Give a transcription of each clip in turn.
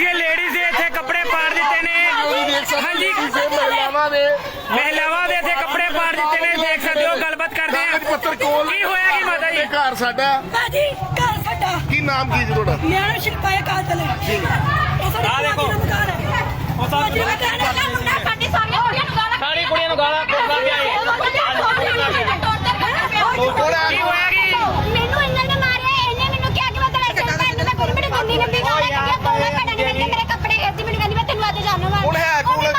ਦੀਆਂ ਲੇਡੀਜ਼ ਦੇ ਇੱਥੇ ਕੱਪੜੇ ਪਾੜ ਦਿੱਤੇ ਨੇ। ਹਾਂਜੀ। ਮਹਿਲਾਵਾਂ ਦੇ। ਮਹਿਲਾਵਾਂ ਦੇ ਇੱਥੇ ਕੱਪੜੇ ਪਾੜ ਦਿੱਤੇ ਨੇ ਦੇਖ ਸਕਦੇ ਹੋ ਗੱਲਬਾਤ ਕਰਦੇ ਆ। ਪੱਤਰ ਕੋਲ ਕੀ ਹੋਇਆ ਕੀ ਮਾਤਾ ਜੀ? ਇਹ ਘਰ ਸਾਡਾ। ਬਾਜੀ ਘਰ ਸਾਡਾ। ਕੀ ਨਾਮ ਕੀ ਜੀ ਤੁਹਾਡਾ? ਨਿਆਣਾ ਸ਼ਿਲਪਾਇਆ ਕਾਤਲ ਹੈ ਇਹ ਸਾਡੀ ਆਹ ਦੇਖੋ। ਭੂਆ ਜੀ ਦਾ ਮਕਾਨ ਹੈ ਉਹ ਸਾਡੀ ਮੁੰਡਾ ਸਾਡੀ ਸਾਰੀਆਂ ਕੁੜੀਆਂ ਨੂੰ ਗਾਲਾਂ ਸਾਰੀ ਕੁੜੀਆਂ ਨੂੰ ਗਾਲਾਂ ਕੱਢਦਾ ਪਿਆ ਏ ਕੀ ਹੋਇਆ ਕੀ ਮੈਨੂੰ ਇਹਨਾਂ ਨੇ ਮਾਰਿਆ ਇਹਨੇ ਮੈਨੂੰ ਕਿਹਾ ਕਿ ਮੈਂ ਤੇਰੇ ਸਿਰ ਪੈਰ ਨੂੰ ਮੈਂ ਗੁਰੂ ਮੈਨੂੰ ਗੁੰਨੀ ਨੰਬੀ ਗਾਲਾਂ ਕੱਢਿਆ ਕੋਲਾ ਕੱਢਣ ਨੇ ਮੈਨੂੰ ਮੇਰੇ ਕੱਪੜੇ ਖੇਤੀ ਮੈਨੂੰ ਕਹਿੰਦੀ ਮੈਂ ਤੈਨੂੰ ਅੱਜ ਜਾਣਾ ਵਾ ਹੁਣ ਹੈ ਕੋਲ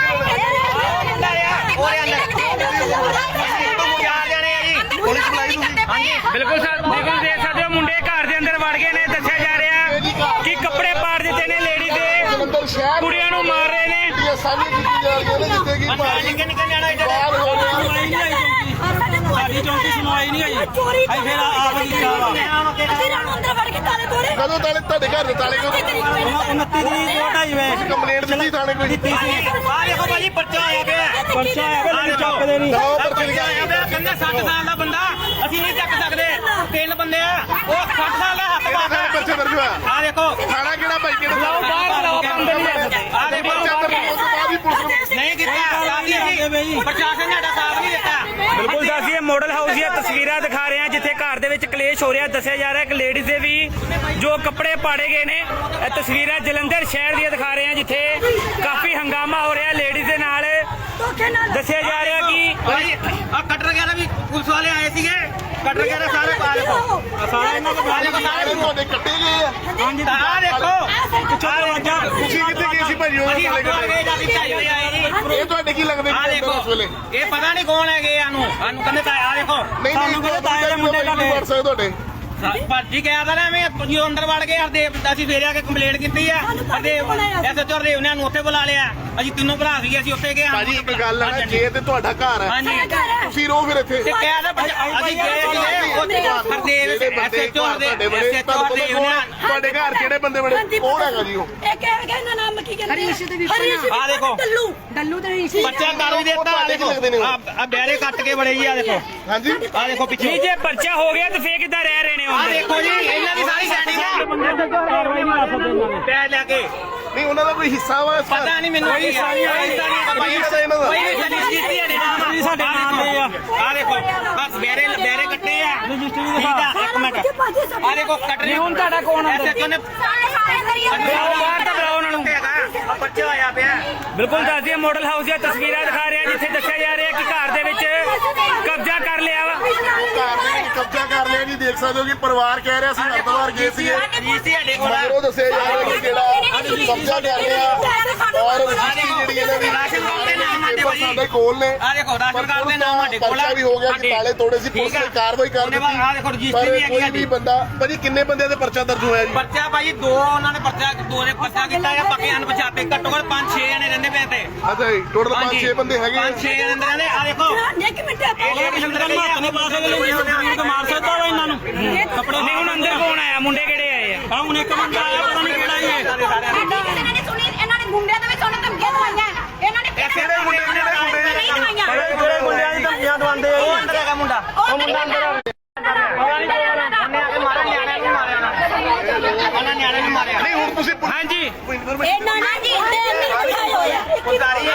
ਚਾਰ ਜਣੇ ਆ ਜੀ ਪੁਲਿਸ ਬੁਲਾਈ ਤੁਸੀਂ ਹਾਂਜੀ ਬਿਲਕੁਲ ਸਰ ਬਿਲਕੁਲ ਦੇਖ ਸਕਦੇ ਹੋ ਮੁੰਡੇ ਘਰ ਦੇ ਅੰਦਰ ਵੜ ਗਏ ਨੇ ਦੱਸਿਆ ਜਾ ਰਿਹਾ ਕਿ ਕੱਪੜੇ ਪਾੜ ਦਿੱਤੇ ਨੇ ਲੇਡੀ ਦੇ ਜਲੰਧਰ ਸ਼ਹਿਰ ਕੁੜੀਆਂ ਨੂੰ ਮਾਰ ਰਹੇ ਨੇ। ਸਾਨੀ ਕੀਤੀ ਜਾ ਰਹੀ ਹੈ ਜਿੱਥੇ ਕਿ ਭਾਰੀ ਨਿਕਲ ਜਾਣਾ ਬਾਹਰ ਹੋ ਗਈ ਸਾਡੀ ਚੌਂਕੀ ਸੁਣਵਾਈ ਨਹੀਂ ਆਈ ਚੋਰੀ ਅਸੀਂ ਫਿਰ ਆਪ ਦੀ ਕਰਾਵਾ ਅਸੀਂ ਰਾਣੋ ਅੰਦਰ ਵੜ ਕੇ ਤਾਲੇ ਤੋੜੇ? ਕਦੋਂ ਤਾਲੇ ਤੁਹਾਡੇ ਘਰ ਦੇ ਤਾਲੇ ਕਦੋਂ? 29 ਤਰੀਕ ਤੋਂ ਢਾਈ ਵੇ। ਕੰਪਲੇਂਟ ਦਿੱਤੀ ਥਾਣੇ ਕੋਈ? ਦਿੱਤੀ ਸੀ। ਆ ਦੇਖੋ ਭਾਜੀ ਪਰਚਾ ਆਇਆ ਪਿਆ। ਪਰਚਾ ਆਇਆ ਵੇ ਨਹੀਂ ਚੱਕਦੇ ਨਹੀਂ। ਲਓ ਪਰਚੀ ਆਇਆ ਪਿਆ ਕਹਿੰਦੇ 60 ਸਾਲ ਦਾ 60 ਸਾਲ ਦਾ ਹੱਥ ਕਿਹੜਾ ਥਾਣੇ ਬਾਹਰ ਪਰਚਾ ਦਰਜ ਹੋਇਆ ਆ ਦੇਖੋ। ਥਾਣਾ ਕਿਹੜਾ ਭਾਈ ਕਿਹੜਾ ਲਾਓ ਬਾਹਰ ਲਾਓ ਅੰਦਰ ਨਹੀਂ ਆ ਸਕਦੇ ਆ ਦੇਖੋ। ਪਰਚਾ ਦਰਜ ਹੋਣ ਤੋਂ ਬਾਅਦ ਹੀ ਪੁਲਿਸ ਨੂੰ ਨਹੀਂ ਕੀਤਾ। ਸਾਡੀ ਅਸੀਂ। ਪ੍ਰਸ਼ਾਸਨ ਨੇ ਸਾਡਾ ਸਾਥ ਨਹੀਂ ਦਿੱਤਾ। ਬਿਲਕੁਲ ਦੱਸੀ ਇਹ ਮਾਡਲ ਹਾਊਸ ਦੀਆਂ ਤਸਵੀਰਾਂ ਦਿਖਾ ਰਹੇ ਹਾਂ ਜਿੱਥੇ ਘਰ ਦੇ ਵਿੱਚ ਕਲੇਸ਼ ਹੋ ਰਿਹਾ। ਦੱਸਿਆ ਜਾ ਰਿਹਾ ਕਿ ਲੇਡੀਜ਼ ਦੇ ਵੀ ਜੋ ਕੱਪੜੇ ਪਾੜੇ ਗਏ ਨੇ ਇਹ ਤਸਵੀਰਾਂ ਜਲੰਧਰ ਸ਼ਹਿਰ ਦੀਆਂ ਦਿਖਾ ਰਹੇ ਹਾਂ ਜਿੱਥੇ ਕਾਫੀ ਹੰਗਾਮਾ ਹੋ ਰਿਹਾ ਲੇਡੀਜ਼ ਦੇ ਨਾਲ। ਦੱਸਿਆ ਜਾ ਰਿਹਾ ਕਿ ਆ ਕਟਰ ਵਗੈਰਾ ਵੀ ਪੁਲਿਸ ਵਾਲੇ ਆਏ ਸੀਗੇ। ਕਟਰ ਵਗੈਰਾ ਸਾਰੇ ਪਾ ਦੇਖੋ ਸਾਰਾ ਇਹਨਾਂ ਕੋਲ ਸਾਰੇ ਤੁਹਾਡੇ ਕੱਟੇ ਗਏ ਆ। ਹਾਂਜੀ ਆ ਦੇਖੋ। ਆ ਦੇਖੋ। ਤੁਸੀਂ ਕਿੱਥੇ ਗਏ ਸੀ ਭਾਜੀ? ਉਹ ਅਸੀਂ ਤਾਲੇ ਹੱਥੋਂ ਕੱਟੇ ਗਏ ਜਾਂਦੀ ਢਾਈ ਵਜੇ ਆਏ ਜੀ। ਇਹ ਤੁਹਾਡੇ ਕੀ ਲੱਗਦੇ ਆ ਦੇਖੋ ਇਸ ਵੇਲੇ? ਇਹ ਪਤਾ ਨਹੀਂ ਕੌਣ ਹੈਗੇ ਸਾਨੂੰ। ਸਾਨੂੰ ਕਹਿੰਦੇ ਤਾਂ ਆ ਦੇਖੋ। ਨਹੀਂ ਕਹਿੰਦੇ ਤਾਏ ਦੇ ਮੁੰਡੇ ਤੁਹਾਡੇ। WhatsApp ਤੁਹਾਡੇ। ਭਾਜੀ ਕਹਿਆ ਤਾਂ ਨਾ ਐਵੇਂ ਤੁਸੀਂ ਅੰਦਰ ਵੜ ਗਏ ਹਰਦੇਵ ਅਸੀਂ ਫੇਰੇ ਆ ਕੇ ਕੰਪਲੇਂਟ ਕੀਤੀ ਆ। ਹਰਦੇਵ ਐਸਐਚਓ ਹਰਦੇਵ ਨੇ ਸਾਨੂੰ ਉੱਥੇ ਬੁਲਾ ਲਿਆ। ਅਸੀਂ ਤਿੰਨੋਂ ਭਰਾ ਸੀਗੇ ਅਸੀਂ ਉੱਥੇ ਗਏ ਹਾਂ। ਭਾਜੀ ਇੱਕ ਗੱਲ ਹੈ ਜੇ ਤੇ ਤੁਹਾਡਾ ਘਰ ਹੈ ਹਾਂਜੀ। ਤੁਸੀਂ ਰਹੋ ਫਿਰ ਇੱਥੇ। ਤੇ ਕਹਿਆ ਤਾਂ ਅਸੀਂ ਗਏ ਸੀਗੇ ਉੱਥੇ ਹਰਦੇਵ ਐਸਐਚਓ ਹਰਦੇਵ ਐਸਐਚਓ ਹਰਦੇਵ? ਤੁਹਾਡੇ ਘਰ ਕਿਹੜੇ ਬੰਦੇ ਬੜੇ ਕੌਣ ਹੈਗਾ ਜੀ ਉਹ? ਇਹ ਕਹਿ ਗਿਆ ਇਹਨਾਂ ਨਾਮ ਕੀ ਕਹਿੰਦੇ ਹਰੀਸ਼ ਦੇ ਹਰੀਸ਼ ਆ ਦੇਖੋ। ਡੱਲੂ। ਡੱਲੂ ਤੇ ਹਰੀਸ਼ ਬੱਚਾ ਕਰ ਵੀ ਦਿੱਤਾ ਆ ਦੇਖੋ। ਆ ਬੈਰੇ ਕੱਟ ਕੇ ਬੜੇ ਜੀ ਆ ਦੇਖੋ। ਹਾਂਜੀ। ਆ ਦੇਖੋ ਪਿੱਛੇ। ਜੇ ਪਰਚਾ ਹੋ ਗਿਆ ਤੇ ਫੇਰ ਕਿੱਦਾਂ ਰਹਿ ਰਹੇ ਨੇ ਆ ਦੇਖੋ ਜੀ ਇਹਨਾਂ ਦੀ ਸਾਰੀ ਸੈਟਿੰਗ ਆ ਪੈ ਲਿਆ ਕੇ ਨਹੀਂ ਉਹਨਾਂ ਦਾ ਕੋਈ ਹਿੱਸਾ ਵਾ? ਪਤਾ ਨਹੀਂ ਮੈਨੂੰ ਕੋਈ ਸਾਰੀ ਹਿੱਸਾ ਨਹੀਂ ਕੋਈ ਹਿੱਸਾ ਇਹਨਾਂ ਦਾ ਕੋਈ ਨਹੀਂ ਸਾਡੀ ਜਿੱਤੀ ਹੈ ਨਾਮ ਸਾਡੇ ਨਾਮ ਦੇ ਆ ਆ ਦੇਖੋ ਬਸ ਬੈਰੇ ਬੈਰੇ ਕੱਟੇ ਆ ਰਜਿਸਟਰੀ ਦਿਖਾ ਇੱਕ ਮਿੰਟ ਆ ਦੇਖੋ ਕੱਟ ਰਹੇ ਹੁਣ ਤੁਹਾਡਾ ਕੌਣ ਆ ਐਸਐਚਓ ਨੇ ਸਾਰੇ ਸਾਰੇ ਕਰੀ ਬੁਲਾਓ ਬਾਹਰ ਤਾਂ ਬੁਲਾਓ ਉਹਨਾਂ ਨੂੰ ਆ ਬੱਚਾ ਆਇਆ ਪਿਆ ਬਿਲਕੁਲ ਦੱਸਦੀ ਮਾਡਲ ਹਾਊਸ ਦੀਆਂ ਤਸਵੀਰਾਂ ਦਿਖਾ ਰਹੇ ਆ ਜਿੱਥੇ ਦੱਸਿਆ ਜਾ ਰਿਹਾ ਕਿ ਘਰ ਦੇ ਵਿੱਚ ਕਬਜ਼ਾ ਕਰ ਲਿਆ ਵਾ ਘਰ ਦੇ ਵਿੱਚ ਕਬਜ਼ਾ ਕਰ ਲਿਆ ਜੀ ਦੇਖ ਸਕਦੇ ਹੋ ਕਿ ਪਰਿਵਾਰ ਕਹਿ ਰਿਹਾ ਸੀ ਹਰਦਵਾਰ ਗਏ ਜੀ ਸੀ ਸਾਡੇ ਕੋਲ ਮਗਰੋਂ ਦੱਸਿਆ ਜਾ ਰਿਹਾ ਕਿ ਜਿਹੜਾ ਕਬਜ਼ਾ ਕਰ ਲਿਆ ਔਰ ਰਜਿਸਟਰੀ ਜਿਹੜੀ ਇਹਨਾਂ ਦੀ ਰਾਸ਼ਨ ਕਾਰਡ ਦੇ ਸਾਡੇ ਕੋਲ ਨੇ। ਆ ਦੇਖੋ ਰਾਸ਼ਨ ਕਾਰਡ ਦੇ ਨਾਮ ਸਾਡੇ ਕੋਲ ਪਰਚਾ ਵੀ ਹੋ ਗਿਆ ਕਿ ਤਾਲੇ ਤੋੜੇ ਸੀ ਪੁਲਿਸ ਨੇ ਕਾਰਵਾਈ ਕਰ ਦਿੱਤੀ ਆ ਦੇਖੋ ਰਜਿਸਟਰੀ ਵੀ ਹੈਗੀ ਕੋਈ ਸਾਡੀ। ਵੀ ਬੰਦਾ ਭਾਜੀ ਕਿੰਨੇ ਬੰਦਿਆਂ ਦੇ ਪਰਚਾ ਦਰਜ ਹੋਇਆ ਜੀ? ਪਰਚਾ ਭਾਈ ਦੋ ਉਹਨਾਂ ਨੇ ਪਰਚਾ ਦੋ ਨੇ ਪਰਚਾ ਕੀਤਾ ਹੈ ਬਾਕੀ ਅਣਪਛਾਤੇ ਘੱਟੋ ਘੱਟ 5-6 ਜਣੇ ਰਹਿੰਦੇ ਪਏ ਤੇ ਅੱਛਾ ਜੀ ਟੋਟਲ 5-6 ਬੰਦੇ ਹੈਗੇ ਆ। 5-6 ਜਣੇ ਅੰਦਰ ਰਹਿੰਦੇ ਆ ਦੇਖੋ। ਇੱਕ ਮਿੰਟ ਇਹ ਕਿਸੇ ਦਾ ਮਹੱਤ ਨਹੀਂ ਪਾ ਸਕਦੇ ਨੂੰ ਮਾਰ ਸਕਦਾ ਵਾ ਇਹਨਾਂ ਨੂੰ। ਕੱਪੜੇ ਨਹੀਂ ਹੁਣ ਅੰਦਰ ਕੌਣ ਆਇਆ ਮੁੰਡੇ ਕਿਹੜੇ ਆਏ ਆ? ਆ ਹੁਣ ਇੱਕ ਮੁੰਡਾ ਆਇਆ ਪਤਾ ਨਹੀਂ ਕਿਹੜਾ ਹੀ ਇਹਨਾਂ ਨੇ ਸੁਣੀ ਇਹਨਾਂ ਨੇ ਗੁੰਡਿਆਂ ਦੇ ਵਿੱਚ ਉਹਨਾਂ ਧਮਕੀਆਂ ਦਵਾਈਆਂ ਇਹਨਾਂ ਨੇ ਕਿਹੜੇ ਮੁੰਡੇ ਕਿਹੜੇ ਮੁੰਡੇ ਨਹੀਂ ਦਵਾਈਆਂ ਕਿਹੜੇ ਮੁੰਡਿਆਂ ਦੀ ਧਮਕੀਆਂ ਦਵਾਉਂਦੇ ਉਹ ਅੰਦਰ ਹੈਗਾ ਮੁੰਡਾ ਉਹ ਮੁੰਡਾ ਅੰਦਰ ਉਹਨੇ ਆ ਕੇ ਮਾਰਿਆ ਨਿਆਣਿਆਂ ਨੂੰ ਮਾਰਿਆ ਉਹਨਾਂ ਨਿਆਣਿਆਂ ਨੂੰ ਮਾਰਿਆ ਨਹੀਂ ਹੁਣ ਤੁਸੀਂ ਹਾਂਜੀ ਇਹਨਾਂ ਨੇ ਜੀ ਤਿੰਨ ਬਿਠਾਏ ਹੋਏ ਆ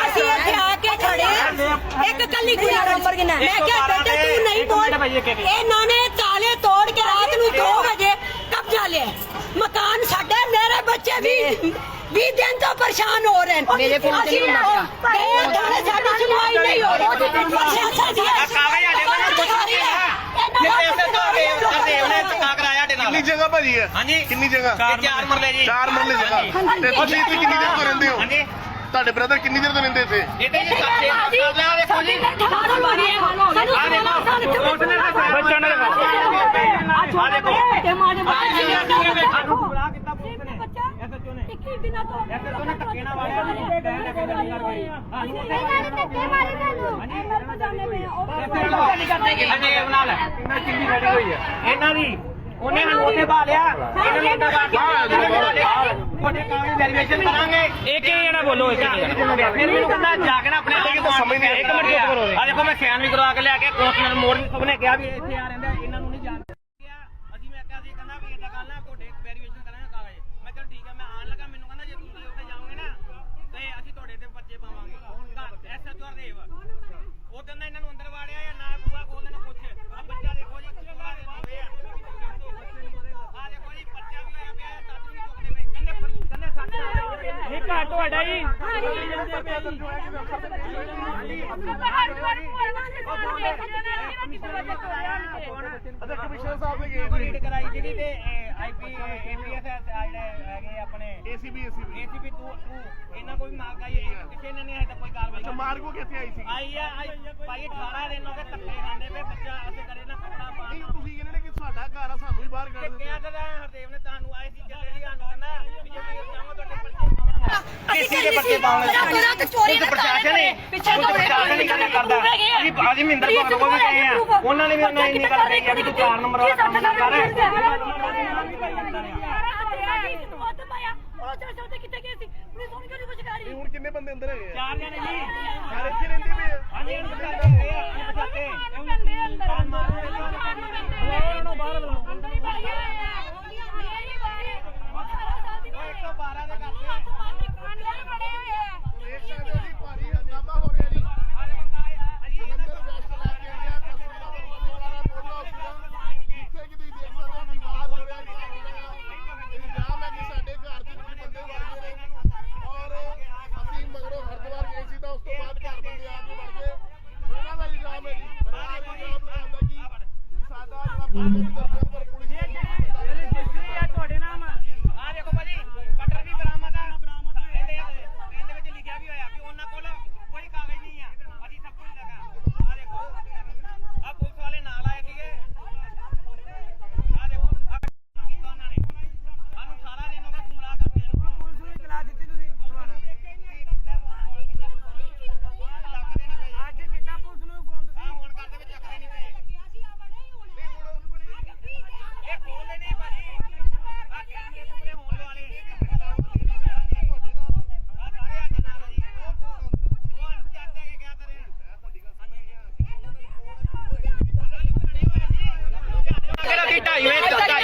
ਅਸੀਂ ਇੱਥੇ ਆ ਕੇ ਖੜੇ ਆ। ਇੱਕ ਕੱਲੀ ਕੁੜੀ ਨੰਬਰ ਕਿੰਨਾ ਮੈਂ ਕਿਹਾ ਬੇਟੇ ਤੂੰ ਨਹੀਂ ਬੋਲ। ਇਹਨਾਂ ਨੇ ਤਾਲੇ ਤੋੜ ਕੇ ਰਾਤ ਨੂੰ 2 ਵਜੇ ਕਬਜ਼ਾ ਲਿਆ। ਮਕਾਨ ਸਾਡਾ ਮੇਰੇ ਬੱਚੇ ਵੀ ਵੀ ਦਿਨ ਤੋਂ ਪਰੇਸ਼ਾਨ ਹੋ ਰਹੇ ਨੇ। ਮੇਰੇ ਫੋਨ ਤੇ ਨਹੀਂ ਥਾਣੇ ਸਾਡੀ ਸੁਣਵਾਈ ਨਹੀਂ ਹੋ ਰਹੀ ਪ੍ਰਸ਼ਾਸਨ ਦੀ ਆ ਕਾਗਜ਼ ਸਾਡੇ ਕੋਲ ਕੁਝ ਨਹੀਂ ਪੈਸੇ ਤੋਂ ਕਰਦੇ ਉਹਨੇ ਸਾਡੇ ਨਾਲ ਕਿੰਨੀ ਜਗ੍ਹਾ ਭਾਜੀ ਹੈ ਹਾਂਜੀ ਕਿੰਨੀ ਜਗ੍ਹਾ ਇਹ ਚਾਰ ਮਰਲੇ ਜੀ ਚਾਰ ਮਰਲੇ ਜਗ੍ਹਾ ਤੇ ਤੁਸੀਂ ਇੱਥੇ ਕਿੰਨੀ ਦੇਰ ਤੋਂ ਰਹਿੰਦੇ ਹੋ ਹਾਂਜੀ ਤੁਹਾਡੇ ਬ੍ਰਦਰ ਕਿੰਨੀ ਦੇਰ ਤੋਂ ਰਹਿੰਦੇ ਇੱਥੇ ਇਹਦੇ ਜੀ ਸੱਚੇ ਆ ਦੇਖੋ ਜੀ ਆ ਦੇਖੋ ਉਸਨੇ ਬੱਚਾ ਨੇ ਦੇਖੋ ਆ ਦੇਖੋ ਸਾਨੂੰ ਗੁੰਮਰਾਹ ਕੀਤਾ ਪੁਲਿਸ ਨੇ ਐਸਐਚਓ ਨੇ ਐਸਐਚਓ ਨੇ ਧੱਕੇ ਨਾਲ ਵਾੜਿਆ ਸਾਨੂੰ ਬੈਨ ਲੈ ਕੇ ਗੱਲ ਕਰ ਗਏ ਸਾਨੂੰ ਉੱਥੇ ਇਹਨਾਂ ਨੇ ਧੱਕੇ ਮਾਰੇ ਤੁਹਾਨੂੰ ਅਜੇ ਬਣਾ ਲੈ ਕਿੰਨਾ ਕਿੰਨੀ ਖੜੀ ਹੋਈ ਹੈ ਇਹਨਾਂ ਦੀ ਉਹਨੇ ਸਾਨੂੰ ਉੱਥੇ ਬਾ ਲਿਆ ਇਹਨਾਂ ਨੇ ਉੱਥੇ ਬਾ ਲਿਆ ਉਹਨੇ ਕਾਗਜ਼ ਵੈਰੀਫਿਕੇਸ਼ਨ ਕਰਾਂਗੇ। ਇੱਕ ਹੀ ਜਣਾ ਬੋਲੋ ਇੱਕ ਹੀ ਜਣਾ। ਫਿਰ ਮੈਨੂੰ ਕਹਿੰਦਾ ਜਾ ਕੇ ਨਾ ਆਪਣੇ ਆਪ ਨੂੰ ਸਮਝ ਨਹੀਂ ਇੱਕ ਮਿੰਟ ਚੁੱਪ ਕਰੋ ਆ ਦੇਖੋ ਮੈਂ ਸਿਆਨ ਵੀ ਕਰਵਾ ਕੇ ਲਿਆ ਕੇ ਕੋਸਨਰ ਮੋੜ ਸਭ ਨੇ ਕਿਹਾ ਵੀ ਇੱਥੇ ਆ ਰਹਿੰਦਾ ਇਹਨਾਂ ਨੂੰ ਨਹੀਂ ਜਾਣਦੇ ਅਸੀਂ ਮੈਂ ਕਿਹਾ ਸੀ ਕਹਿੰਦਾ ਵੀ ਇਹਦਾ ਗੱਲ ਨਾ ਕੋਡੇ ਵੈਰੀਫਿਕੇਸ਼ਨ ਕਰਾਂਗੇ ਕਾਗਜ਼। ਮੈਂ ਕਿਹਾ ਠੀਕ ਹੈ ਮੈਂ ਆਣ ਲੱਗਾ ਮੈਨੂੰ ਕਹਿੰਦਾ ਜੇ ਤੁਸੀਂ ਉੱਥੇ ਜਾਓਗੇ ਨਾ ਤੇ ਅਸੀਂ ਤੁਹਾਡੇ ਤੇ ਬੱਚੇ ਪਾਵਾਂਗੇ। ਐਸਐਚਆਰ ਦੇਵ। ਉਹ ਦਿਨ ਇਹਨਾਂ ਨੂੰ ਅੰਦਰ ਵਾੜਿਆ ਜਾਂ ਨਾ ਕਮਿਸ਼ਨਰ ਸਾਹਿਬ ਨੇ ਗਏ ਰੀਡ ਕਰਾਈ ਜਿਹੜੀ ਤੇ ਆਈਪੀ ਏਪੀਐਸ ਜਿਹੜੇ ਹੈਗੇ ਆਪਣੇ। ਏਸੀਬੀ ਏਸੀਬੀ ਏਸੀਪੀ 2 ਇਹਨਾਂ ਕੋਈ ਮਾਰ ਕਾਈ ਕਿਸੇ ਨੇ ਨਹੀਂ ਹਜੇ ਤੱਕ ਕੋਈ ਕਾਰਵਾਈ ਕੀਤੀ। ਮਾਰਗੋ ਕਿੱਥੇ ਆਈ ਸੀ? ਆਈ ਆ ਭਾਈ 18 ਦਿਨ ਹੋ ਗਏ ਧੱਕੇ ਖਾਂਦੇ ਪਏ ਬੱਚਾ ਅਸੀਂ ਕਰੇ ਨਾ ਕੱਪੜਾ ਪਾ ਨਹੀਂ ਤੁਸੀਂ ਕਹਿੰਦੇ ਨੇ ਕਿ ਸਾਡਾ ਘਰ ਆ ਸਾਨੂੰ ਹੀ ਬਾਹਰ ਕੱਢ ਤੇ ਦਿੰਦੇ ਕਿਹਾ ਤਾਂ ਹਰਦੇਵ ਨੇ ਤੁਹਾਨੂੰ ਆਏ ਸੀ ਸੀ ਸਾਨੂੰ ਕਹਿੰਦਾ ਵੀ ਜੇ ਮੈਂ ਜਾਵਾਂ ਤੁਹਾਡੇ ਪਰਚੇ ਕਿਸੇ ਦੇ ਉਹ ਪ੍ਰਸ਼ਾਸਨ ਪ੍ਰਸ਼ਾਸਨ ਨਹੀਂ ਕਰਦਾ। ਅਸੀਂ ਮਹਿੰਦਰ ਭਗਤ ਕੋਲ ਵੀ ਗਏ ਆ। ਉਹਨਾਂ ਨੇ ਵੀ ਉਹਨਾਂ ਇੰਨੀ ਗੱਲ ਕਹੀ ਆ ਵੀ ਤੂੰ 4 ਨੰਬਰ ਵਾਲਾ ਕੰਮ ਨਾ ਕਰ ਇਹ ਹੁਣ ਕਿੰਨੇ ਬੰਦੇ ਅੰਦਰ ਹੈਗੇ ਆ? ਚਾਰ ਜਣੇ ਜੀ। ਸਾਰੇ ਇੱਥੇ Creo que está.